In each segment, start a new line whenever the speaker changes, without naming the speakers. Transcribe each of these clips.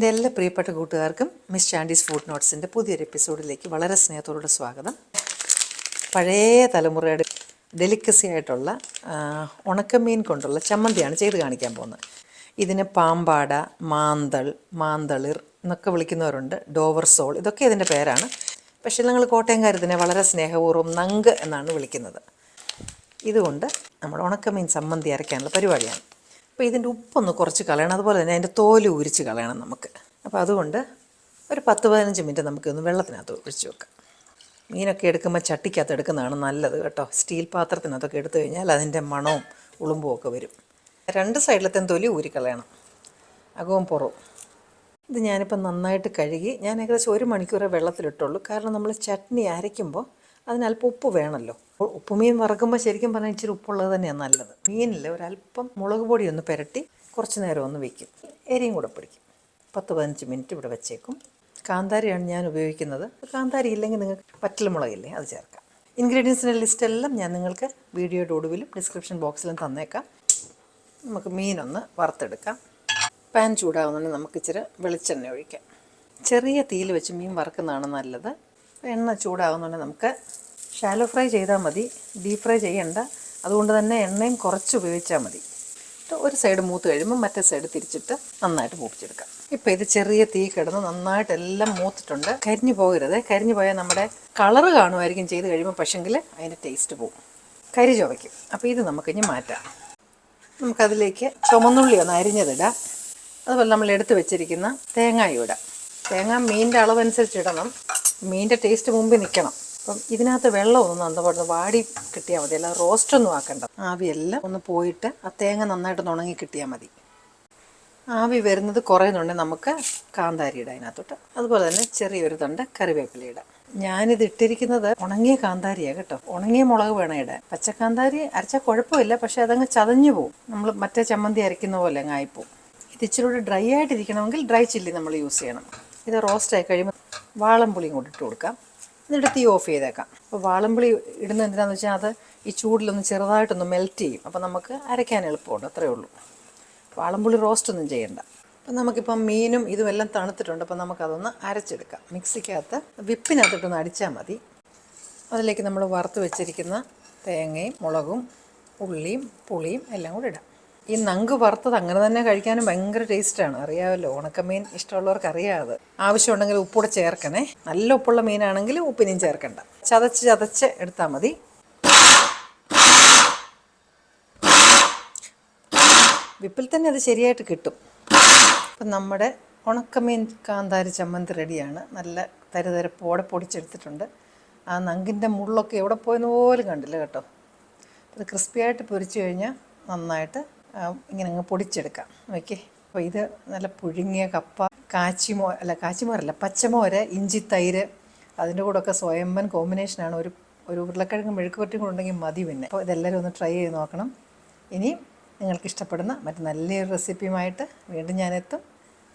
എന്റെ എല്ലാ പ്രിയപ്പെട്ട കൂട്ടുകാർക്കും മിസ് ചാൻഡീസ് ഫുഡ് നോട്ട്സിന്റെ പുതിയൊരു എപ്പിസോഡിലേക്ക് വളരെ സ്നേഹത്തോടെ സ്വാഗതം. പഴയ തലമുറയുടെ ഡെലിക്കസി ആയിട്ടുള്ള ഉണക്കമീൻ കൊണ്ടുള്ള ചമ്മന്തിയാണ് ചെയ്ത് കാണിക്കാൻ പോകുന്നത്. ഇതിന് പാമ്പാട മാന്തൾ മാന്തളിർ എന്നൊക്കെ വിളിക്കുന്നവരുണ്ട്. ഡോവർ സോൾ ഇതൊക്കെ ഇതിന്റെ പേരാണ്. പക്ഷേ ഞങ്ങൾ കോട്ടയംകാർ ഇതിനെ വളരെ സ്നേഹപൂർവം നങ്ക് എന്നാണ് വിളിക്കുന്നത്. ഇതുകൊണ്ട് നമ്മൾ ഉണക്കമീൻ ചമ്മന്തി അരയ്ക്കാനുള്ള പരിപാടിയാണ്. അപ്പോൾ ഇതിന്റെ ഉപ്പൊന്ന് കുറച്ച് കളയണം. അതുപോലെ തന്നെ അതിന്റെ തോൽ ഉരിച്ച് കളയണം നമുക്ക്. അപ്പോൾ അതുകൊണ്ട് ഒരു പത്ത് പതിനഞ്ച് മിനിറ്റ് നമുക്കൊന്ന് വെള്ളത്തിനകത്ത് ഒഴിച്ച് വെക്കാം. മീനൊക്കെ എടുക്കുമ്പോൾ ചട്ടിക്കകത്ത് എടുക്കുന്നതാണ് നല്ലത് കേട്ടോ. സ്റ്റീൽ പാത്രത്തിനകത്തൊക്കെ എടുത്തു കഴിഞ്ഞാൽ അതിന്റെ മണവും ഉളുമ്പും ഒക്കെ വരും. രണ്ട് സൈഡിലത്തെ തൊലി ഊരിക്കളയണം അകവും പുറവും. ഇത് ഞാനിപ്പോൾ നന്നായിട്ട് കഴുകി ഞാൻ ഏകദേശം ഒരു മണിക്കൂറേ വെള്ളത്തിലിട്ടുള്ളൂ. കാരണം നമ്മൾ ചട്നി അരയ്ക്കുമ്പോൾ അതിനൽപ്പം ഉപ്പ് വേണമല്ലോ ഉ- ഉപ്പുമീൻ വറക്കുമ്പോൾ ശരിക്കും പറഞ്ഞാൽ ഇച്ചിരി ഉപ്പുള്ളത് തന്നെയാണ് നല്ലത്. മീനിൽ ഒരല്പം മുളക് പൊടി ഒന്ന് പുരട്ടി കുറച്ച് നേരം ഒന്ന് വയ്ക്കും എരിയും കൂടെ പിടിക്കും. പത്ത് പതിനഞ്ച് മിനിറ്റ് ഇവിടെ വെച്ചേക്കും. കാന്താരിയാണ് ഞാൻ ഉപയോഗിക്കുന്നത്. കാന്താരി ഇല്ലെങ്കിൽ നിങ്ങൾക്ക് പറ്റൽ പറ്റൽമുളകില്ലേ അത് ചേർക്കാം. ഇൻഗ്രീഡിയൻസിന്റെ ലിസ്റ്റ് എല്ലാം ഞാൻ നിങ്ങൾക്ക് വീഡിയോയുടെ ഒടുവിലും ഡിസ്ക്രിപ്ഷൻ ബോക്സിലും തന്നേക്കാം. നമുക്ക് മീനൊന്ന് വറുത്തെടുക്കാം. പാൻ ചൂടാകുന്നുണ്ടെങ്കിൽ നമുക്ക് ഇച്ചിരി വെളിച്ചെണ്ണ ഒഴിക്കാം. ചെറിയ തീയിൽ വെച്ച് മീൻ വറുക്കുന്നതാണ് നല്ലത്. എണ്ണ ചൂടാകുന്നുണ്ടെങ്കിൽ നമുക്ക് ഷാലോ ഫ്രൈ ചെയ്താൽ മതി. ഡീപ് ഫ്രൈ ചെയ്യണ്ട. അതുകൊണ്ട് തന്നെ എണ്ണയും കുറച്ച് ഉപയോഗിച്ചാൽ മതി. ഒരു സൈഡ് മൂത്ത് കഴിയുമ്പോൾ മറ്റേ സൈഡ് തിരിച്ചിട്ട് നന്നായിട്ട് മൂപ്പിച്ചെടുക്കാം. ഇപ്പോൾ ഇത് ചെറിയ തീ കിടന്ന് നന്നായിട്ട് എല്ലാം മൂത്തിട്ടുണ്ട്. കരിഞ്ഞു പോകരുത്. കരിഞ്ഞു പോയാൽ നമ്മുടെ കളറ് കാണുമായിരിക്കും ചെയ്ത് കഴിയുമ്പോൾ പക്ഷെങ്കിൽ അതിന്റെ ടേസ്റ്റ് പോകും കരി ചുവയ്ക്കും. അപ്പോൾ ഇത് നമുക്കിനി മാറ്റാം. നമുക്കതിലേക്ക് ചുമന്നുള്ളി ഒന്ന് അരിഞ്ഞതിടാം. അതുപോലെ നമ്മൾ എടുത്ത് വെച്ചിരിക്കുന്ന തേങ്ങായും ഇടാം. തേങ്ങ മീനിന്റെ അളവനുസരിച്ച് ഇടണം. മീനിന്റെ ടേസ്റ്റ് മുമ്പിൽ നിൽക്കണം. അപ്പം ഇതിനകത്ത് വെള്ളമൊന്നും നന്നപോലെ വാടി കിട്ടിയാൽ മതി. അല്ല റോസ്റ്റൊന്നും ആക്കണ്ട. ആവിയെല്ലാം ഒന്ന് പോയിട്ട് ആ തേങ്ങ നന്നായിട്ട് ഉണങ്ങി കിട്ടിയാൽ മതി. ആവി വരുന്നത് കുറയുന്നുണ്ടെങ്കിൽ നമുക്ക് കാന്താരി ഇടാം അതിനകത്തോട്ട് അതുപോലെ തന്നെ ചെറിയൊരു തണ്ട് കറിവേപ്പില ഇടാം. ഞാനിത് ഇട്ടിരിക്കുന്നത് ഉണങ്ങിയ കാന്താരിയാണ് കേട്ടോ. ഉണങ്ങിയ മുളക് വേണം ഇടാൻ. പച്ചക്കാന്താരി അരച്ചാൽ കുഴപ്പമില്ല പക്ഷേ അതങ്ങ് ചതഞ്ഞു പോവും. നമ്മൾ മറ്റേ ചമ്മന്തി അരയ്ക്കുന്ന പോലെ അങ്ങ് ആയിപ്പോവും. ഇത് ഇച്ചിരി ഡ്രൈ ആയിട്ടിരിക്കണമെങ്കിൽ ഡ്രൈ ചില്ലി നമ്മൾ യൂസ് ചെയ്യണം. ഇത് റോസ്റ്റ് ആയി കഴിയുമ്പോൾ വാളംപുളിയും കൂടി ഇട്ട് കൊടുക്കാം. എന്നിട്ട് തീ ഓഫ് ചെയ്തേക്കാം. അപ്പോൾ വാളംപുളി ഇടുന്നത് എന്തിനാന്ന് വെച്ചാൽ അത് ഈ ചൂടിലൊന്ന് ചെറുതായിട്ടൊന്ന് മെൽറ്റ് ചെയ്യും. അപ്പോൾ നമുക്ക് അരയ്ക്കാൻ എളുപ്പമുണ്ട് അത്രയേ ഉള്ളൂ. വാളംപുളി റോസ്റ്റ് ഒന്നും ചെയ്യണ്ട. അപ്പം നമുക്കിപ്പം മീനും ഇതും എല്ലാം തണുത്തിട്ടുണ്ട്. അപ്പം നമുക്കതൊന്ന് അരച്ചെടുക്കാം. മിക്സിക്കകത്ത് വിപ്പിനകത്തിട്ടൊന്ന് അടിച്ചാൽ മതി. അതിലേക്ക് നമ്മൾ വറുത്ത് വെച്ചിരിക്കുന്ന തേങ്ങയും മുളകും ഉള്ളിയും പുളിയും എല്ലാം കൂടി ഇടാം. ഈ നങ്ക് വറുത്തത് അങ്ങനെ തന്നെ കഴിക്കാനും ഭയങ്കര ടേസ്റ്റാണ്. അറിയാമല്ലോ ഉണക്കമീൻ ഇഷ്ടമുള്ളവർക്ക് അറിയാതെ ആവശ്യമുണ്ടെങ്കിൽ ഉപ്പൂടെ ചേർക്കണേ. നല്ല ഉപ്പുള്ള മീനാണെങ്കിൽ ഉപ്പിനെയും ചേർക്കണ്ട. ചതച്ച് ചതച്ച് എടുത്താൽ മതി. വിപ്പിൽ തന്നെ അത് ശരിയായിട്ട് കിട്ടും. അപ്പം നമ്മുടെ ഉണക്കമീൻ കാന്താരി ചമ്മന്തി റെഡിയാണ്. നല്ല തരതരപ്പോടെ പൊടിച്ചെടുത്തിട്ടുണ്ട്. ആ നങ്കിന്റെ മുള്ളൊക്കെ എവിടെ പോയെന്ന് പോലും കണ്ടില്ല കേട്ടോ. അത് ക്രിസ്പിയായിട്ട് പൊരിച്ചു കഴിഞ്ഞാൽ നന്നായിട്ട് ഇങ്ങനെ അങ്ങ് പൊടിച്ചെടുക്കാം. ഓക്കെ. അപ്പോൾ ഇത് നല്ല പുഴുങ്ങിയ കപ്പ കാച്ചിമോ അല്ല കാച്ചിമോരല്ല പച്ചമോര് ഇഞ്ചി തൈര് അതിന്റെ കൂടെയൊക്കെ സ്വയംബൻ കോമ്പിനേഷനാണ് ഒരു ഒരു ഉരുളക്കിഴങ്ങ് മെഴുക്ക് പുരട്ടിയും കൂടെ ഉണ്ടെങ്കിൽ മതി പിന്നെ. അപ്പോൾ ഇതെല്ലാവരും ഒന്ന് ട്രൈ ചെയ്ത് നോക്കണം. ഇനിയും നിങ്ങൾക്ക് ഇഷ്ടപ്പെടുന്ന മറ്റ് നല്ലൊരു റെസിപ്പിയുമായിട്ട് വീണ്ടും ഞാനെത്തും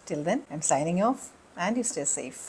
till then I'm signing off and you stay safe